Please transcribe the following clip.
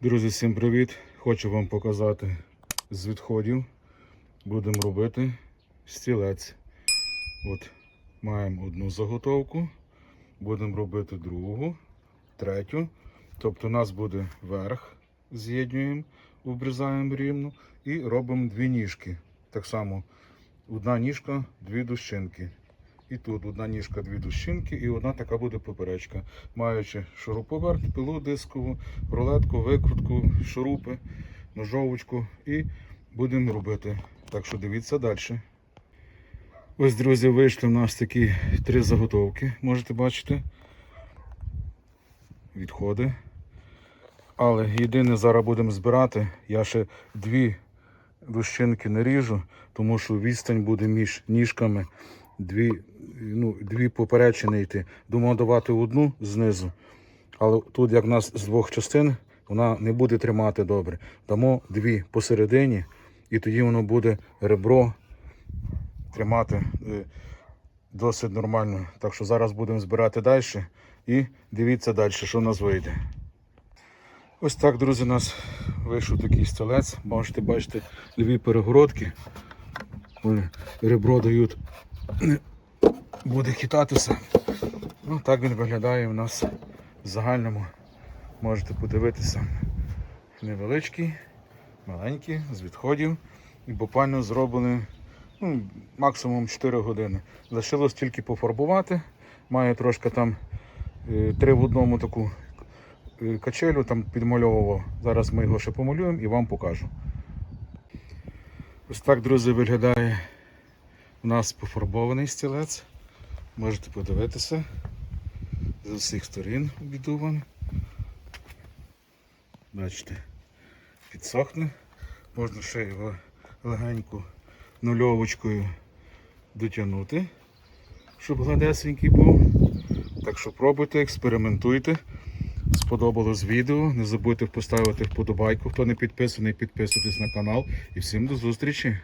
Друзі, всім привіт! Хочу вам показати з відходів. Будемо робити стілець. От маємо одну заготовку, будемо робити другу, третю. Тобто у нас буде верх, з'єднуємо, обрізаємо рівно і робимо дві ніжки. Так само одна ніжка, дві дощинки. І тут одна ніжка, дві дощинки, і одна така буде поперечка, маючи шуруповерт, пилу дискову, рулетку, викрутку, шурупи, ножовочку і будемо робити. Так що дивіться далі. Ось, друзі, вийшли в нас такі три заготовки, можете бачити. Відходи. Але єдине зараз будемо збирати. Я ще дві дощинки наріжу, тому що відстань буде між ніжками дві, ну, дві поперечини йти. Думав давати одну знизу, але тут, як в нас з двох частин, вона не буде тримати добре. Дамо дві посередині, і тоді воно буде ребро тримати е, досить нормально. Так що зараз будемо збирати далі і дивіться далі, що в нас вийде. Ось так, друзі, у нас вийшов такий стілець. Можете бачити дві перегородки. Ребро дають, буде хитатися. Ну, так він виглядає у нас в загальному. Можете подивитися. Невеличкий, маленький, з відходів. І буквально зроблені ну, максимум 4 години. Лишилось тільки пофарбувати. Має трошки там е, три в одному таку е, качелю там підмальовував. Зараз ми його ще помалюємо і вам покажу. Ось так, друзі, виглядає у нас пофарбований стілець. Можете подивитися з усіх сторін обідуваний. Бачите, підсохне. Можна ще його легенько нульовочкою дотягнути, щоб гладесенький був. Так що пробуйте, експериментуйте. Сподобалось відео. Не забудьте поставити вподобайку. Хто не підписаний, підписуйтесь на канал. І всім до зустрічі!